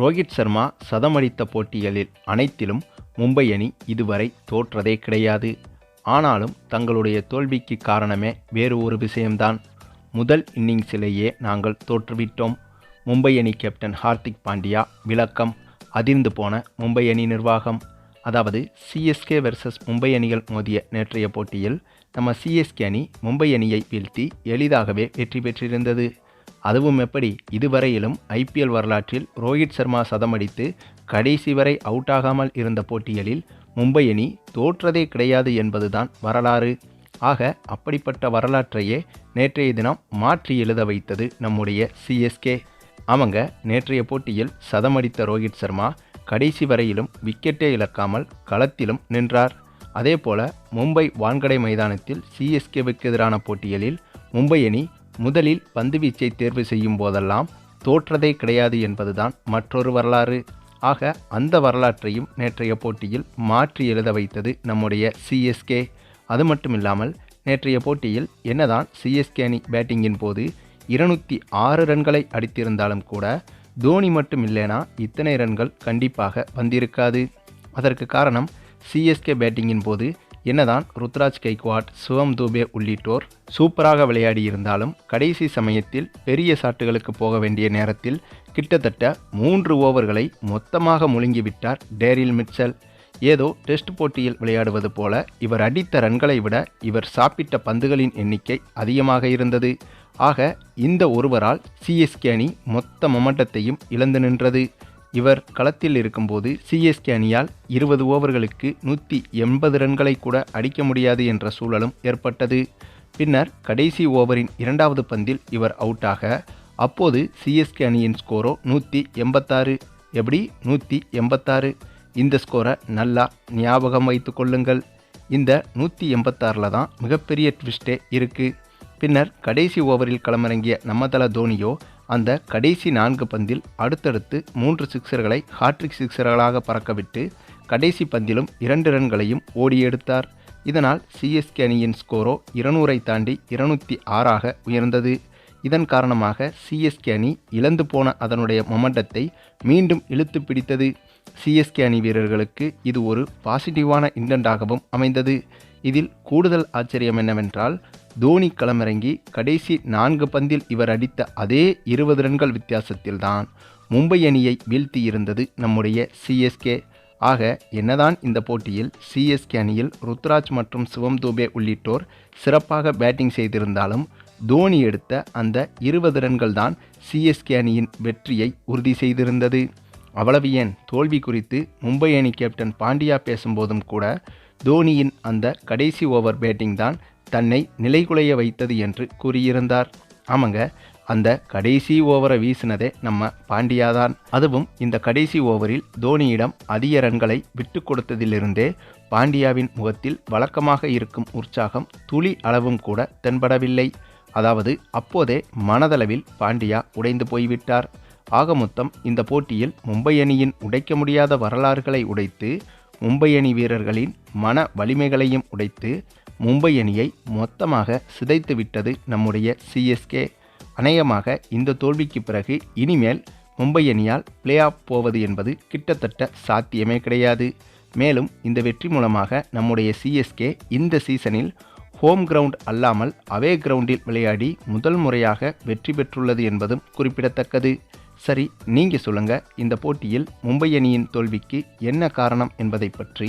ரோஹித் சர்மா சதமடித்த போட்டிகளில் அனைத்திலும் மும்பை அணி இதுவரை தோற்றதே கிடையாது. ஆனாலும் தங்களுடைய தோல்விக்கு காரணமே வேறு ஒரு விஷயம்தான். முதல் இன்னிங்ஸிலேயே நாங்கள் தோற்றுவிட்டோம். மும்பை அணி கேப்டன் ஹார்திக் பாண்டியா விளக்கம். அதிர்ந்து போன மும்பை அணி நிர்வாகம். அதாவது சிஎஸ்கே வெர்சஸ் மும்பை அணிகள் மோதிய நேற்றைய போட்டியில் நம்ம சிஎஸ்கே அணி மும்பை அணியை வீழ்த்தி எளிதாகவே வெற்றி பெற்றிருந்தது. அதுவும் எப்படி? இதுவரையிலும் ஐபிஎல் வரலாற்றில் ரோஹித் சர்மா சதமடித்து கடைசி வரை அவுட் ஆகாமல் இருந்த போட்டிகளில் மும்பை அணி தோற்றதே கிடையாது என்பதுதான் வரலாறு. ஆக அப்படிப்பட்ட வரலாற்றையே நேற்றைய தினம் மாற்றி எழுத வைத்தது நம்முடைய சிஎஸ்கே அவங்க நேற்றைய போட்டியில் சதமடித்த ரோஹித் சர்மா கடைசி வரையிலும் விக்கெட்டே இழக்காமல் களத்திலும் நின்றார். அதேபோல மும்பை வான்கடை மைதானத்தில் சிஎஸ்கேவுக்கு எதிரான போட்டிகளில் மும்பை அணி முதலில் பந்துவீச்சை தேர்வு செய்யும் போதெல்லாம் தோற்றதே கிடையாது என்பதுதான் மற்றொரு வரலாறு. ஆக அந்த வரலாற்றையும் நேற்றைய போட்டியில் மாற்றி எழுத வைத்தது நம்முடைய சிஎஸ்கே அது மட்டும் இல்லாமல் நேற்றைய போட்டியில் என்னதான் சிஎஸ்கே அணி பேட்டிங்கின் போது இருநூற்றி ஆறு ரன்களை அடித்திருந்தாலும் கூட தோனி மட்டும் இல்லைனா இத்தனை ரன்கள் கண்டிப்பாக வந்திருக்காது. அதற்கு காரணம் சிஎஸ்கே பேட்டிங்கின் போது என்னதான் ருத்ராஜ் கைக்வாட் சிவம் தூபே உள்ளிட்டோர் சூப்பராக விளையாடி இருந்தாலும் கடைசி சமயத்தில் பெரிய சாட்டுகளுக்கு போக வேண்டிய நேரத்தில் கிட்டத்தட்ட மூன்று ஓவர்களை மொத்தமாக முழுங்கிவிட்டார் டேரில் மிட்சல். ஏதோ டெஸ்ட் போட்டியில் விளையாடுவது போல இவர் அடித்த ரன்களை விட இவர் சாப்பிட்ட பந்துகளின் எண்ணிக்கை அதிகமாக இருந்தது. ஆக இந்த ஒருவரால் சிஎஸ்கே அணி மொத்த மொமெண்டத்தையும் இழந்து நின்றது. இவர் களத்தில் இருக்கும்போது சிஎஸ்கே அணியால் இருபது ஓவர்களுக்கு நூற்றி எண்பது ரன்களை கூட அடிக்க முடியாது என்ற சூழலும் ஏற்பட்டது. பின்னர் கடைசி ஓவரின் இரண்டாவது பந்தில் இவர் அவுட்டாக. அப்போது சிஎஸ்கே அணியின் ஸ்கோரோ நூற்றி எண்பத்தாறு. எப்படி? நூற்றி எண்பத்தாறு. இந்த ஸ்கோரை நல்லா ஞாபகம் வைத்து கொள்ளுங்கள். இந்த நூற்றி எண்பத்தாறில் தான் மிகப்பெரிய ட்விஸ்டே இருக்குது பின்னர் கடைசி ஓவரில் களமிறங்கிய நம்மதள தோனியோ அந்த கடைசி நான்கு பந்தில் அடுத்தடுத்து மூன்று சிக்சர்களை ஹாட்ரிக் சிக்சர்களாக பறக்கவிட்டு கடைசி பந்திலும் இரண்டு ரன்களையும் ஓடி எடுத்தார் இதனால் சிஎஸ்கே அணியின் ஸ்கோரோ இருநூறை தாண்டி இருநூற்றி ஆறாக உயர்ந்தது. இதன் காரணமாக சிஎஸ்கே அணி இழந்து போன அதனுடைய மொமெண்டத்தை மீண்டும் இழுத்து பிடித்தது. சிஎஸ்கே அணி வீரர்களுக்கு இது ஒரு பாசிட்டிவான இன்டென்டாகவும் அமைந்தது. இதில் கூடுதல் ஆச்சரியம் என்னவென்றால் தோனி களமிறங்கி கடைசி நான்கு பந்தில் இவர் அடித்த அதே இருபது ரன்கள் வித்தியாசத்தில்தான் மும்பை அணியை வீழ்த்தியிருந்தது நம்முடைய சிஎஸ்கே ஆக என்னதான் இந்த போட்டியில் சிஎஸ்கே அணியில் ருத்ராஜ் மற்றும் சிவம் தூபே உள்ளிட்டோர் சிறப்பாக பேட்டிங் செய்திருந்தாலும் தோனி எடுத்த அந்த இருபது ரன்கள் தான் சிஎஸ்கே அணியின் வெற்றியை உறுதி செய்திருந்தது. அவ்வளவு ஏன்? தோல்வி குறித்து மும்பை அணி கேப்டன் பாண்டியா பேசும்போதும் கூட தோனியின் அந்த கடைசி ஓவர் பேட்டிங் தான் தன்னை நிலைகுலைய வைத்தது என்று கூறியிருந்தார். ஆமாங்க அந்த கடைசி ஓவரை வீசினதே நம்ம பாண்டியா தான் அதுவும் இந்த கடைசி ஓவரில் தோனியிடம் அதிக ரன்களை விட்டு கொடுத்ததிலிருந்தே பாண்டியாவின் முகத்தில் வழக்கமாக இருக்கும் உற்சாகம் துளி அளவும் கூட தென்படவில்லை. அதாவது அப்போதே மனதளவில் பாண்டியா உடைந்து போய்விட்டார். ஆக மொத்தம் இந்த போட்டியில் மும்பை அணியின் உடைக்க முடியாத வரலாறுகளை உடைத்து மும்பை அணி வீரர்களின் மன வலிமைகளையும் உடைத்து மும்பை அணியை மொத்தமாக சிதைத்துவிட்டது நம்முடைய சிஎஸ்கே அநேகமாக இந்த தோல்விக்கு பிறகு இனிமேல் மும்பை அணியால் பிளே ஆஃப் போவது என்பது கிட்டத்தட்ட சாத்தியமே கிடையாது. மேலும் இந்த வெற்றி மூலமாக நம்முடைய சிஎஸ்கே இந்த சீசனில் ஹோம் கிரவுண்ட் அல்லாமல் அவே கிரவுண்டில் விளையாடி முதல் முறையாக வெற்றி பெற்றுள்ளது என்பதும் குறிப்பிடத்தக்கது. சரி நீங்கள் சொல்லுங்கள் இந்த போட்டியில் மும்பை அணியின் தோல்விக்கு என்ன காரணம் என்பதை பற்றி